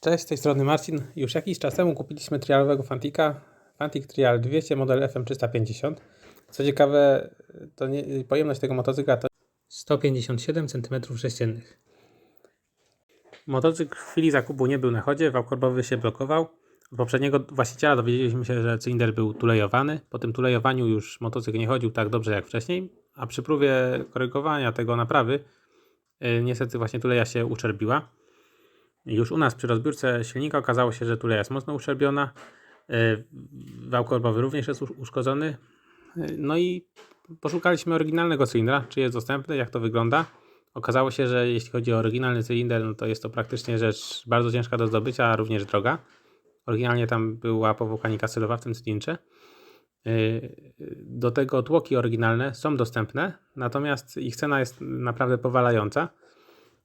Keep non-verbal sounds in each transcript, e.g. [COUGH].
Cześć, z tej strony Marcin. Już jakiś czas temu kupiliśmy trialowego Fantika, Fantik Trial 200 model FM350. Co ciekawe, to nie, pojemność tego motocykla to 157 cm3. Motocykl w chwili zakupu nie był na chodzie, wał korbowy się blokował. Od poprzedniego właściciela dowiedzieliśmy się, że cylinder był tulejowany. Po tym tulejowaniu już motocykl nie chodził tak dobrze jak wcześniej, a przy próbie korygowania tego naprawy, yy, niestety właśnie tuleja się uszczerbiła. Już u nas przy rozbiórce silnika okazało się, że tuleja jest mocno uszczerbiona. Yy, Wał korbowy również jest usz- uszkodzony. Yy, No i poszukaliśmy oryginalnego cylindra, czy jest dostępny, jak to wygląda. Okazało się, że jeśli chodzi o oryginalny cylinder, no to jest to praktycznie rzecz bardzo ciężka do zdobycia, a również droga. Oryginalnie tam była powłoka nikasylowa w tym cylindrze. Yy, Do tego tłoki oryginalne są dostępne, natomiast ich cena jest naprawdę powalająca.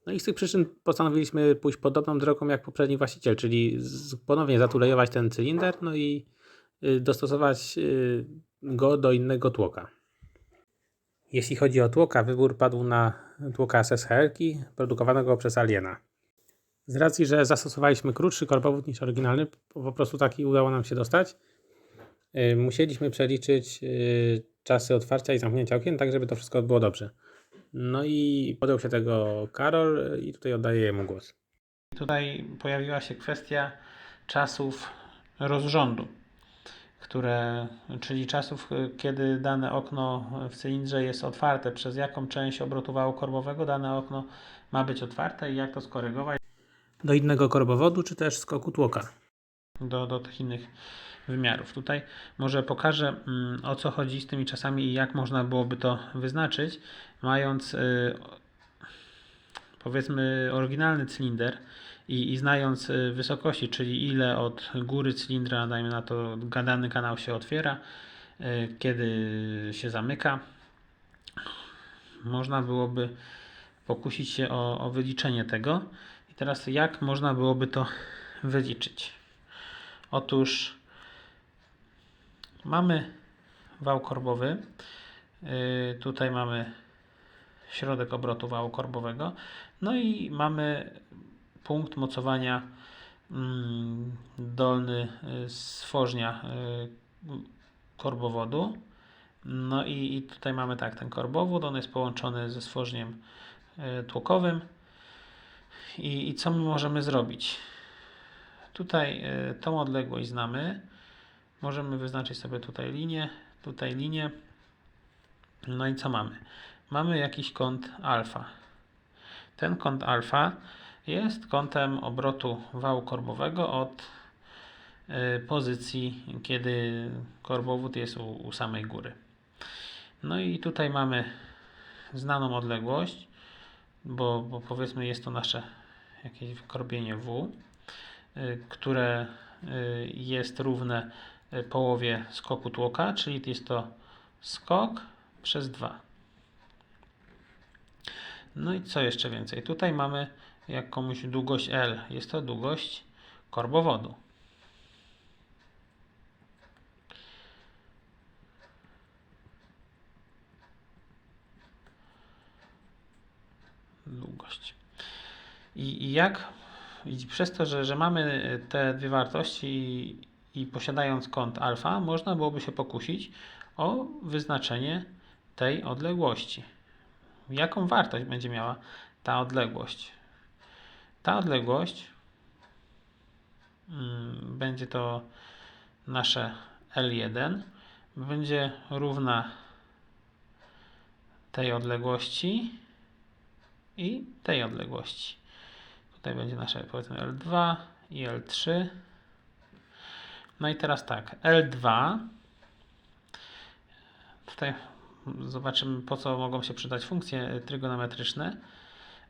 No i z tych przyczyn postanowiliśmy pójść podobną drogą jak poprzedni właściciel, czyli ponownie zatulejować ten cylinder, no i y, dostosować y, go do innego tłoka. Jeśli chodzi o tłoka, wybór padł na tłoka SSHR produkowanego przez Aliena. Z racji, że zastosowaliśmy krótszy korbowód niż oryginalny, po prostu taki udało nam się dostać, y, musieliśmy przeliczyć czasy otwarcia i zamknięcia okien, tak żeby to wszystko było dobrze. No i podjął się tego Karol i tutaj oddaję jemu głos. Tutaj pojawiła się kwestia czasów rozrządu, które, czyli czasów, kiedy dane okno w cylindrze jest otwarte, przez jaką część obrotu wału korbowego dane okno ma być otwarte i jak to skorygować Do innego korbowodu, czy też skoku tłoka. do, do tych innych wymiarów. Tutaj może pokażę mm, o co chodzi z tymi czasami i jak można byłoby to wyznaczyć, mając y, powiedzmy oryginalny cylinder i, i znając y, wysokości, czyli ile od góry cylindra, dajmy na to, dany kanał się otwiera, y, kiedy się zamyka, można byłoby pokusić się o, o wyliczenie tego. I teraz jak można byłoby to wyliczyć? Otóż mamy wał korbowy. Yy, tutaj mamy środek obrotu wału korbowego. No i mamy punkt mocowania mm, dolny y, stworznia y, korbowodu. No i, i tutaj mamy tak, ten korbowód, on jest połączony ze stworzniem y, tłokowym. I, I co my możemy zrobić? Tutaj y, tą odległość znamy. Możemy wyznaczyć sobie tutaj linię, tutaj linię. No i co mamy? Mamy jakiś kąt alfa. Ten kąt alfa jest kątem obrotu wału korbowego od y, pozycji, kiedy korbowód jest u, u samej góry. No i tutaj mamy znaną odległość, bo, bo powiedzmy jest to nasze jakieś wykorbienie W, y, które y, jest równe połowie skoku tłoka, czyli jest to skok przez 2. No i co jeszcze więcej? Tutaj mamy jakąś długość L. Jest to długość korbowodu. Długość. I, i jak i przez to, że, że mamy te dwie wartości i, i posiadając kąt alfa, można byłoby się pokusić o wyznaczenie tej odległości. Jaką wartość będzie miała ta odległość? Ta odległość mm, będzie to nasze L1 będzie równa tej odległości i tej odległości. Tutaj będzie nasze powiedzmy L2 i L3. No i teraz tak, L2. Tutaj zobaczymy po co mogą się przydać funkcje trygonometryczne.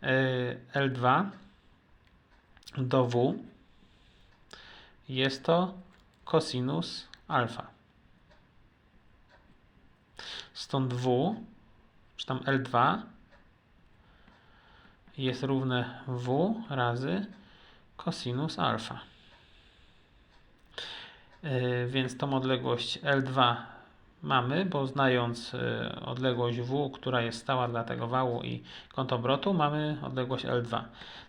Yy, L2 do W jest to cosinus alfa. Stąd W, czy tam L2 jest równe W razy cosinus alfa. Yy, więc tą odległość L2 mamy, bo znając yy, odległość W, która jest stała dla tego wału i kąt obrotu, mamy odległość L2.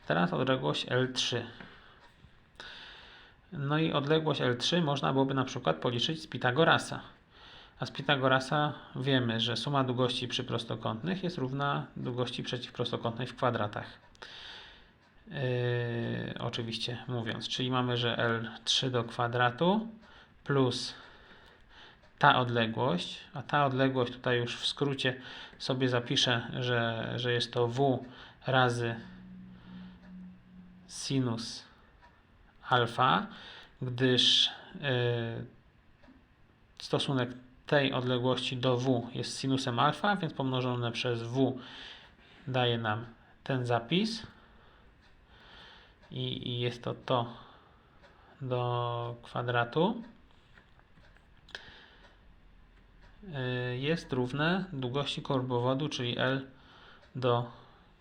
Teraz odległość L3. No i odległość L3 można byłoby na przykład policzyć z Pitagorasa. A z Pitagorasa wiemy, że suma długości przyprostokątnych jest równa długości przeciwprostokątnej w kwadratach. Yy, oczywiście mówiąc, czyli mamy, że L3 do kwadratu plus ta odległość, a ta odległość tutaj już w skrócie sobie zapiszę, że, że jest to W razy sinus alfa, gdyż yy, stosunek tej odległości do W jest sinusem alfa, więc pomnożone przez W daje nam ten zapis i, i jest to to do kwadratu y, jest równe długości korbowodu, czyli L do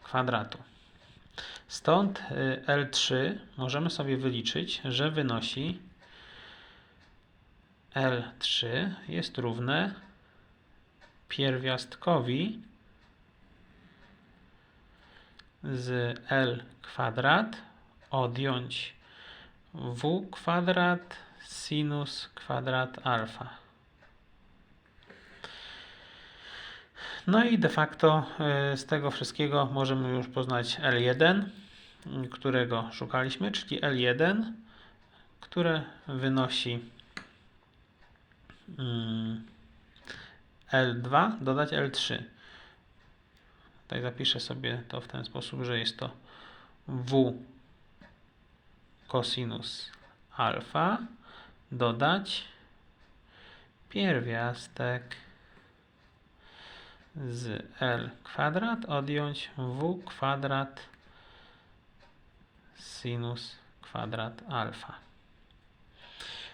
kwadratu. Stąd y, L3 możemy sobie wyliczyć, że wynosi L3 jest równe pierwiastkowi z L kwadrat odjąć W kwadrat sinus kwadrat alfa. No i de facto y, z tego wszystkiego możemy już poznać L1, y, którego szukaliśmy, czyli L1, które wynosi mm, L2 dodać L3. Tutaj zapiszę sobie to w ten sposób, że jest to W cosinus alfa dodać pierwiastek z L kwadrat odjąć W kwadrat sinus kwadrat alfa.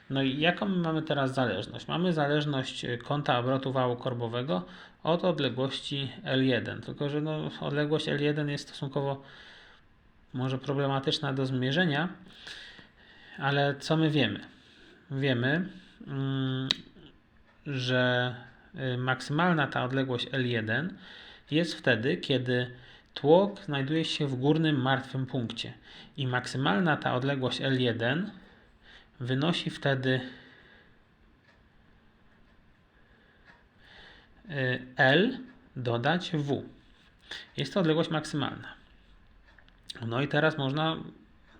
No i jaką my mamy teraz zależność? Mamy zależność y, kąta obrotu wału korbowego od odległości L1. Tylko, że no, odległość L1 jest stosunkowo może problematyczna do zmierzenia, ale co my wiemy? Wiemy, mm, że y, maksymalna ta odległość L1 jest wtedy, kiedy tłok znajduje się w górnym martwym punkcie. I maksymalna ta odległość L1 wynosi wtedy y, L dodać W. Jest to odległość maksymalna. No i teraz można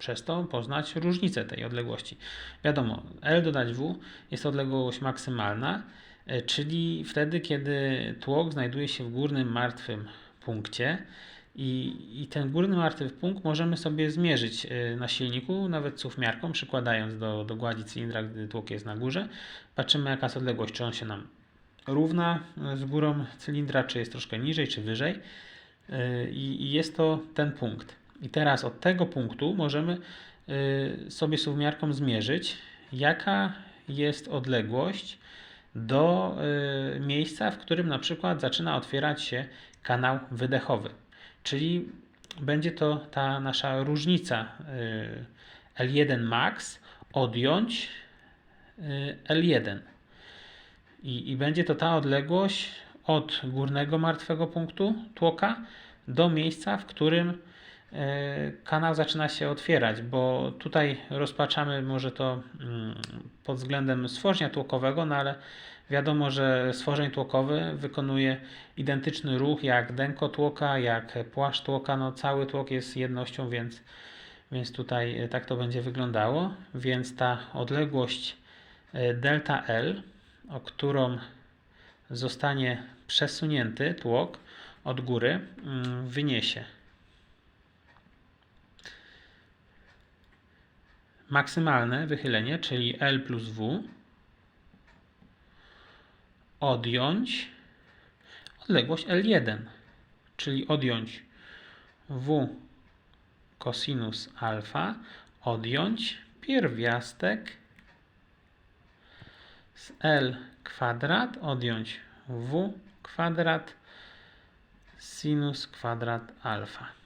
przez to poznać różnicę tej odległości. Wiadomo, L dodać W jest odległość maksymalna, y, czyli wtedy, kiedy tłok znajduje się w górnym martwym punkcie. I, I ten górny martwy punkt możemy sobie zmierzyć y, na silniku, nawet cufmiarką, przykładając do, do gładzi cylindra, gdy tłok jest na górze. Patrzymy, jaka jest odległość, czy on się nam równa y, z górą cylindra, czy jest troszkę niżej, czy wyżej. I, i jest to ten punkt. I teraz od tego punktu możemy sobie suwmiarką zmierzyć, jaka jest odległość do miejsca, w którym na przykład zaczyna otwierać się kanał wydechowy. Czyli będzie to ta nasza różnica y, L1 max odjąć y, L1. I, I będzie to ta odległość od górnego martwego punktu tłoka do miejsca, w którym y, kanał zaczyna się otwierać, bo tutaj rozpaczamy może to mm, pod względem stworzenia tłokowego, no ale Wiadomo, że stworzeń tłokowy wykonuje identyczny ruch jak denko tłoka, jak płaszcz tłoka. No, cały tłok jest jednością, więc, więc tutaj tak to będzie wyglądało. Więc ta odległość e, delta L, o którą zostanie przesunięty tłok od góry, mm, wyniesie maksymalne wychylenie, czyli L plus W odjąć odległość L1, czyli odjąć W cosinus alfa, odjąć pierwiastek z L kwadrat, odjąć W kwadrat sinus kwadrat alfa.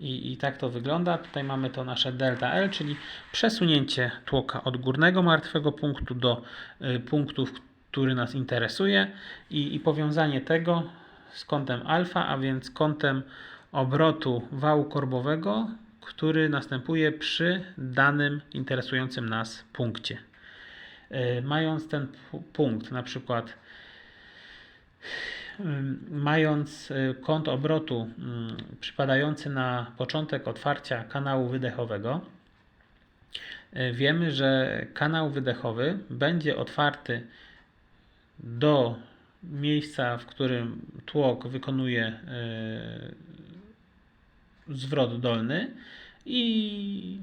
I, I tak to wygląda. Tutaj mamy to nasze delta L, czyli przesunięcie tłoka od górnego martwego punktu do y, punktu, który nas interesuje i, i powiązanie tego z kątem alfa, a więc kątem obrotu wału korbowego, który następuje przy danym interesującym nas punkcie. Y, Mając ten pu- punkt, na przykład mając y, kąt obrotu ym, przypadający na początek otwarcia kanału wydechowego, y, wiemy, że kanał wydechowy będzie otwarty do miejsca, w którym tłok wykonuje y, zwrot dolny i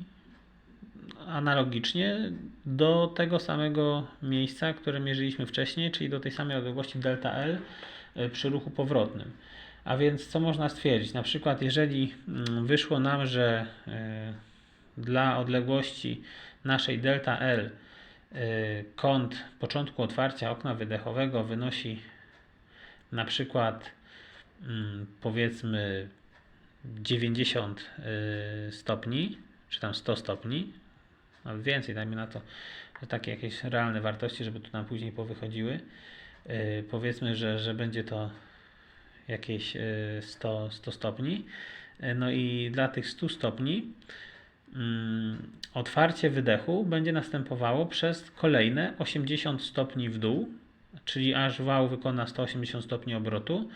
analogicznie do tego samego miejsca, które mierzyliśmy wcześniej, czyli do tej samej odległości delta L przy ruchu powrotnym. A więc co można stwierdzić? Na przykład, jeżeli mm, wyszło nam, że y, dla odległości naszej delta L y, kąt początku otwarcia okna wydechowego wynosi na przykład mm, powiedzmy 90 y, stopni, czy tam 100 stopni, nawet więcej, dajmy na to takie jakieś realne wartości, żeby tu nam później powychodziły. Y, Powiedzmy, że, że będzie to jakieś y, 100, 100 stopni. Y, No i dla tych 100 stopni mm, otwarcie wydechu będzie następowało przez kolejne 80 stopni w dół, czyli aż wał wykona 180 stopni obrotu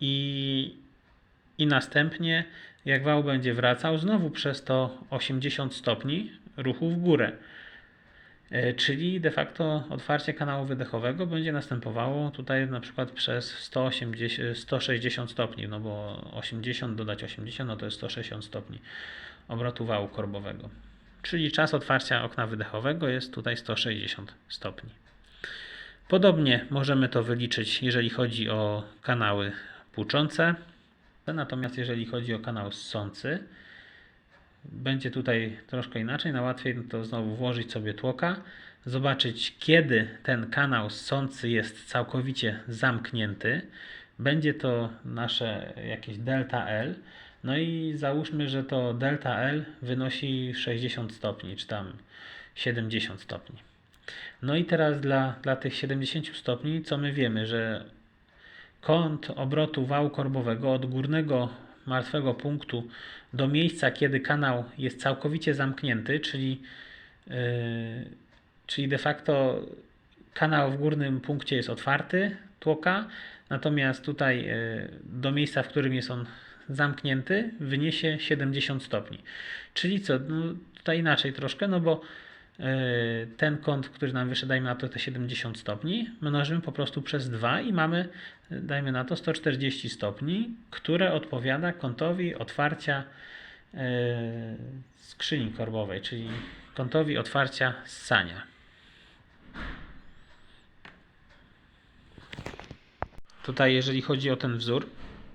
i, i następnie jak wał będzie wracał znowu przez to 80 stopni ruchu w górę. E, Czyli de facto otwarcie kanału wydechowego będzie następowało tutaj na przykład przez 180, 160 stopni, no bo 80 dodać 80 no to jest 160 stopni obrotu wału korbowego. Czyli czas otwarcia okna wydechowego jest tutaj 160 stopni. Podobnie możemy to wyliczyć, jeżeli chodzi o kanały płuczące. Natomiast jeżeli chodzi o kanał ssący, będzie tutaj troszkę inaczej. Na łatwiej to znowu włożyć sobie tłoka, zobaczyć kiedy ten kanał ssący jest całkowicie zamknięty. Będzie to nasze jakieś delta L. No i załóżmy, że to delta L wynosi 60 stopni, czy tam 70 stopni. No i teraz dla, dla tych 70 stopni, co my wiemy, że kąt obrotu wału korbowego od górnego martwego punktu do miejsca, kiedy kanał jest całkowicie zamknięty, czyli, yy, czyli de facto kanał w górnym punkcie jest otwarty, tłoka, natomiast tutaj yy, do miejsca, w którym jest on zamknięty, wyniesie 70 stopni. Czyli co? No, tutaj inaczej troszkę, no bo ten kąt, który nam wyszedł, dajmy na to te 70 stopni, mnożymy po prostu przez 2 i mamy, yy, dajmy na to 140 stopni, które odpowiada kątowi otwarcia yy, skrzyni korbowej, czyli kątowi otwarcia ssania. Tutaj, jeżeli chodzi o ten wzór,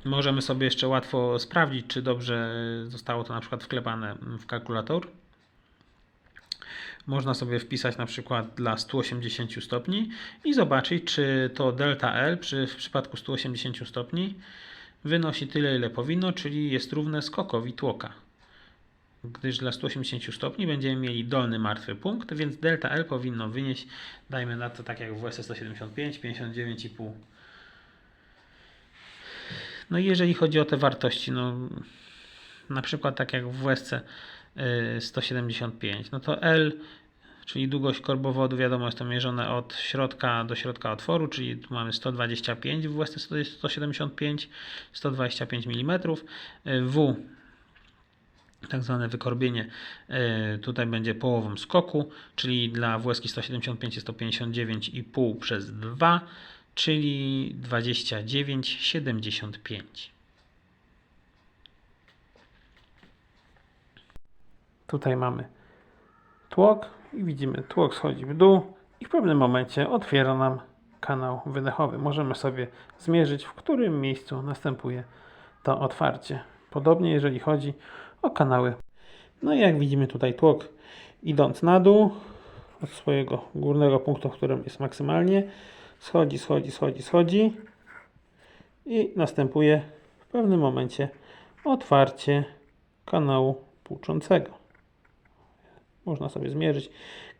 możemy sobie jeszcze łatwo sprawdzić, czy dobrze zostało to na przykład wklepane w kalkulator. Można sobie wpisać na przykład dla 180 stopni i zobaczyć, czy to delta L przy, w przypadku 180 stopni wynosi tyle, ile powinno, czyli jest równe skokowi tłoka. Gdyż dla 180 stopni będziemy mieli dolny martwy punkt, więc delta L powinno wynieść, dajmy na to tak jak w WS 175, 59,5 no i jeżeli chodzi o te wartości, no na przykład tak jak w WSC 175, no to L, czyli długość korbowodu, wiadomo, jest to mierzone od środka do środka otworu, czyli tu mamy 125 w WSC 175, 125 mm. W, tak zwane wykorbienie, y, tutaj będzie połową skoku, czyli dla WSK 175 jest to 59,5 przez 2 czyli 29,75. Tutaj mamy tłok i widzimy tłok schodzi w dół i w pewnym momencie otwiera nam kanał wydechowy. Możemy sobie zmierzyć, w którym miejscu następuje to otwarcie. Podobnie jeżeli chodzi o kanały. No i jak widzimy tutaj tłok idąc na dół od swojego górnego punktu, w którym jest maksymalnie, schodzi, schodzi, schodzi, schodzi i następuje w pewnym momencie otwarcie kanału płuczącego. Można sobie zmierzyć,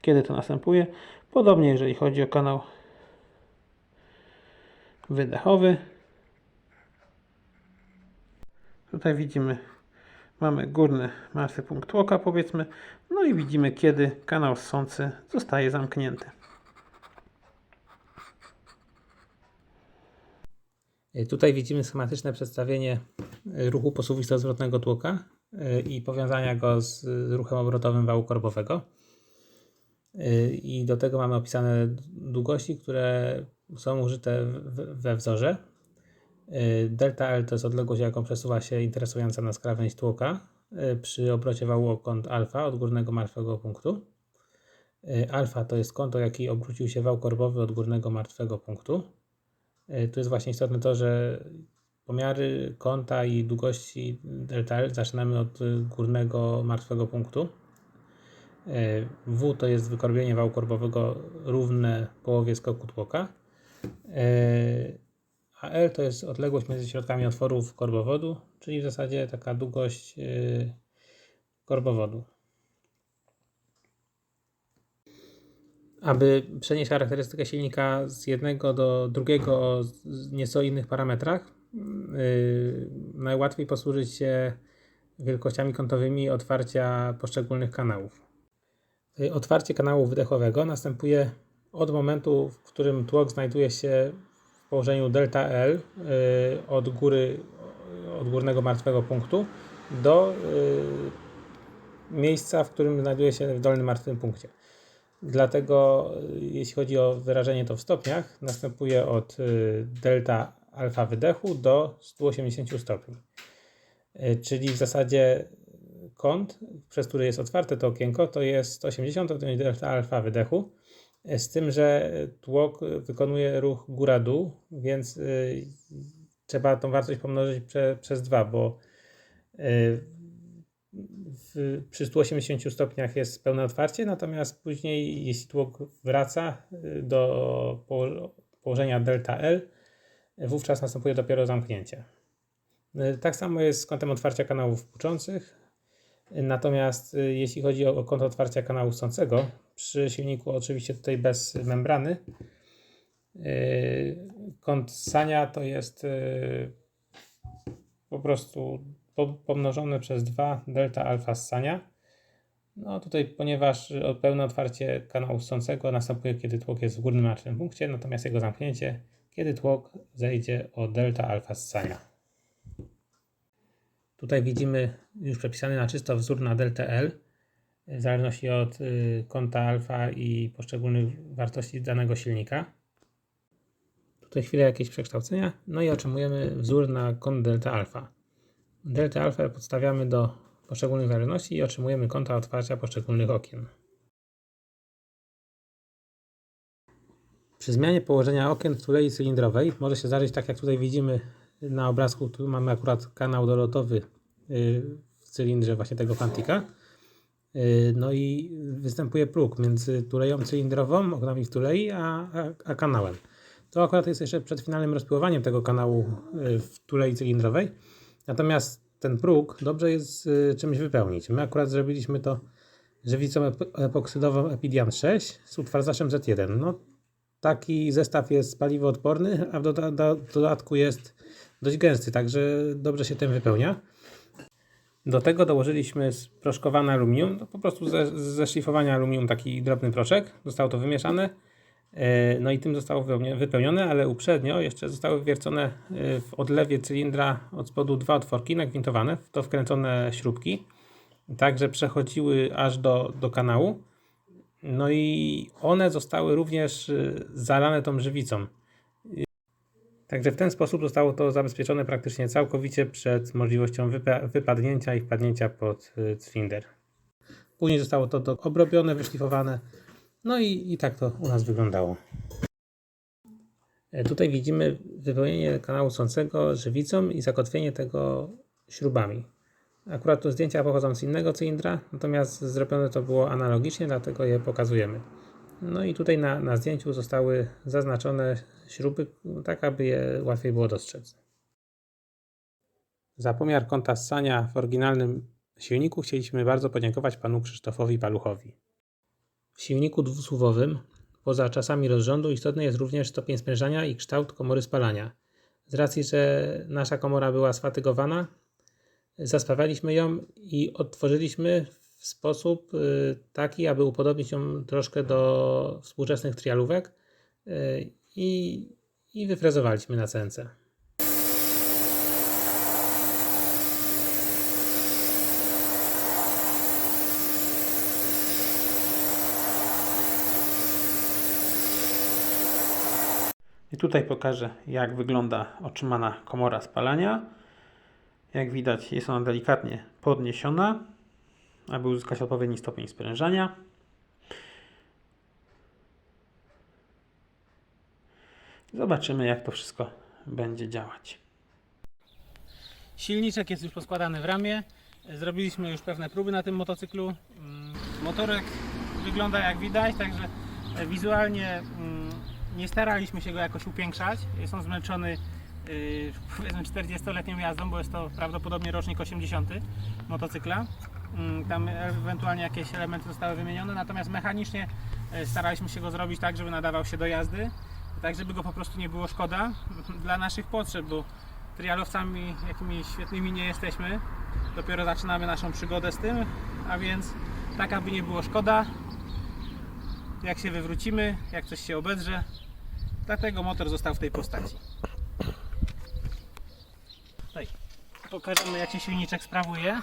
kiedy to następuje. Podobnie jeżeli chodzi o kanał wydechowy. Tutaj widzimy, mamy górny martwy punkt tłoka powiedzmy, no i widzimy kiedy kanał ssący zostaje zamknięty. Tutaj widzimy schematyczne przedstawienie ruchu posuwisto-zwrotnego tłoka i powiązania go z ruchem obrotowym wału korbowego. I do tego mamy opisane długości, które są użyte we wzorze. Delta L to jest odległość, jaką przesuwa się interesująca nas krawędź tłoka y, przy obrocie wału o kąt alfa od górnego martwego punktu. Y, Alfa to jest kąt, o jaki obrócił się wał korbowy od górnego martwego punktu. Y, Tu jest właśnie istotne to, że pomiary kąta i długości delta L zaczynamy od górnego martwego punktu. W to jest wykorbienie wału korbowego równe połowie skoku tłoka. A L to jest odległość między środkami otworów korbowodu, czyli w zasadzie taka długość y, korbowodu. Aby przenieść charakterystykę silnika z jednego do drugiego o nieco innych parametrach, najłatwiej posłużyć się wielkościami kątowymi otwarcia poszczególnych kanałów. Yy, Otwarcie kanału wydechowego następuje od momentu, w którym tłok znajduje się w położeniu delta L yy, od góry, od górnego martwego punktu do miejsca, w którym znajduje się w dolnym martwym punkcie. Dlatego, y, jeśli chodzi o wyrażenie to w stopniach, następuje od y, delta alfa wydechu do 180 stopni. Y, Czyli w zasadzie kąt, przez który jest otwarte to okienko, to jest 180 to jest delta alfa wydechu. y, Z tym, że tłok wykonuje ruch góra-dół, więc y, trzeba tą wartość pomnożyć prze, przez 2, bo w, przy 180 stopniach jest pełne otwarcie, natomiast później, jeśli tłok wraca do poło- położenia delta L, wówczas następuje dopiero zamknięcie. Y, Tak samo jest z kątem otwarcia kanałów płuczących. Y, Natomiast y, jeśli chodzi o kąt otwarcia kanału ssącego, przy silniku oczywiście tutaj bez membrany, kąt ssania to jest po prostu po- pomnożone przez 2 delta alfa ssania. No tutaj, ponieważ pełne otwarcie kanału ssącego następuje, kiedy tłok jest w górnym martwym punkcie, natomiast jego zamknięcie, kiedy tłok zejdzie o delta alfa ssania. Tutaj widzimy już przepisany na czysto wzór na delta L, w zależności od y, kąta alfa i poszczególnych wartości danego silnika. Tutaj chwilę jakieś przekształcenia, no i otrzymujemy wzór na kąt delta alfa. Delta alfa podstawiamy do poszczególnych zależności i otrzymujemy kąta otwarcia poszczególnych okien. Przy zmianie położenia okien w tulei cylindrowej może się zdarzyć tak jak tutaj widzimy na obrazku, tu mamy akurat kanał dolotowy y, w cylindrze właśnie tego Fantika. Y, No i występuje próg między tuleją cylindrową, oknami w tulei, a, a, a kanałem. To akurat jest jeszcze przed finalnym rozpiłowaniem tego kanału y, w tulei cylindrowej. Natomiast ten próg dobrze jest czymś wypełnić. My akurat zrobiliśmy to żywicą ep- epoksydową Epidian 6 z utwardzaczem Z1. No, taki zestaw jest paliwoodporny, a w doda- do, dodatku jest dość gęsty, także dobrze się tym wypełnia. Do tego dołożyliśmy sproszkowane aluminium, to po prostu ze, ze szlifowania aluminium taki drobny proszek. Zostało to wymieszane. E, No i tym zostało wypełnione, ale uprzednio jeszcze zostały wwiercone e, w odlewie cylindra od spodu dwa otworki nagwintowane, w to wkręcone śrubki, tak że przechodziły aż do, do kanału. No i one zostały również e, zalane tą żywicą. Także w ten sposób zostało to zabezpieczone praktycznie całkowicie przed możliwością wypa- wypadnięcia i wpadnięcia pod y, cylinder. Później zostało to obrobione, wyszlifowane. No i, i tak to u nas wyglądało. E, Tutaj widzimy wypełnienie kanału sącego żywicą i zakotwienie tego śrubami. Akurat tu zdjęcia pochodzą z innego cylindra, natomiast zrobione to było analogicznie, dlatego je pokazujemy. No i tutaj na, na zdjęciu zostały zaznaczone śruby, tak aby je łatwiej było dostrzec. Za pomiar kąta ssania w oryginalnym silniku chcieliśmy bardzo podziękować panu Krzysztofowi Paluchowi. W silniku dwusuwowym, poza czasami rozrządu, istotny jest również stopień sprężania i kształt komory spalania. Z racji, że nasza komora była sfatygowana, Zaspawialiśmy ją i odtworzyliśmy w sposób y, taki, aby upodobnić ją troszkę do współczesnych trialówek y, i, i wyfrezowaliśmy na cence. I tutaj pokażę, jak wygląda otrzymana komora spalania. Jak widać, jest ona delikatnie podniesiona, aby uzyskać odpowiedni stopień sprężania. Zobaczymy, jak to wszystko będzie działać. Silniczek jest już poskładany w ramię. Zrobiliśmy już pewne próby na tym motocyklu. Mm, Motorek wygląda jak widać, także e, wizualnie mm, nie staraliśmy się go jakoś upiększać. Jest on zmęczony yy, powiedzmy 40-letnią jazdą, bo jest to prawdopodobnie rocznik 80 motocykla. Mm, Tam ewentualnie jakieś elementy zostały wymienione, natomiast mechanicznie e, staraliśmy się go zrobić tak, żeby nadawał się do jazdy, tak żeby go po prostu nie było szkoda [LAUGHS] dla naszych potrzeb, bo trialowcami jakimiś świetnymi nie jesteśmy. Dopiero zaczynamy naszą przygodę z tym, a więc tak aby nie było szkoda, jak się wywrócimy, jak coś się obedrze. Dlatego motor został w tej postaci. Tutaj pokażemy jak się silniczek sprawuje.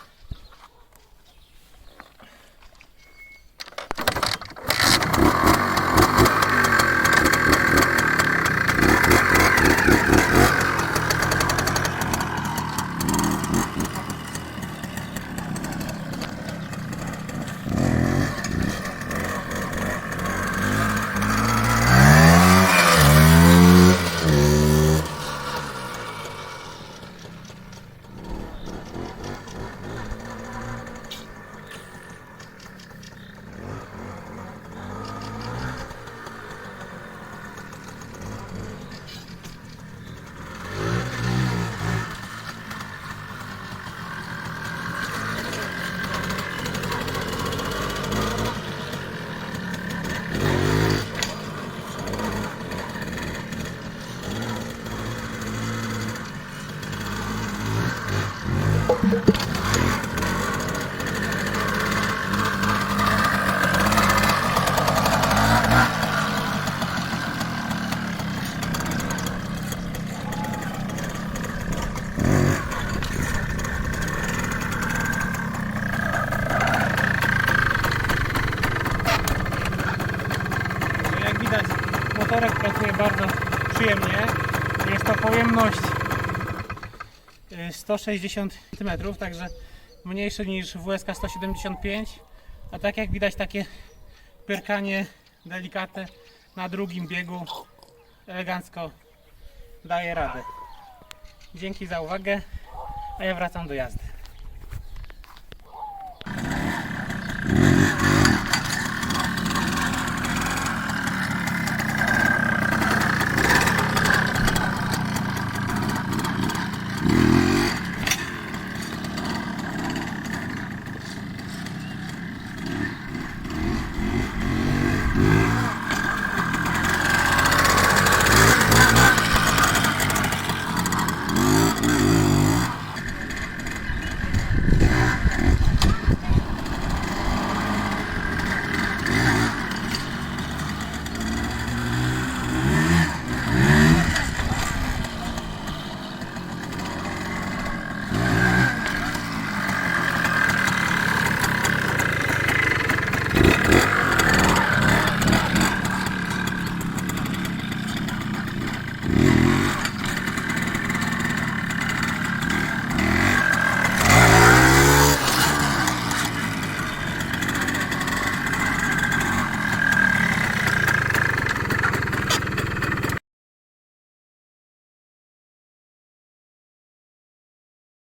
Jak widać, motorek pracuje bardzo przyjemnie. Jest to pojemność y, 160 cm, także mniejszy niż WSK 175. A tak jak widać, takie pyrkanie delikatne na drugim biegu elegancko daje radę. Dzięki za uwagę, a ja wracam do jazdy.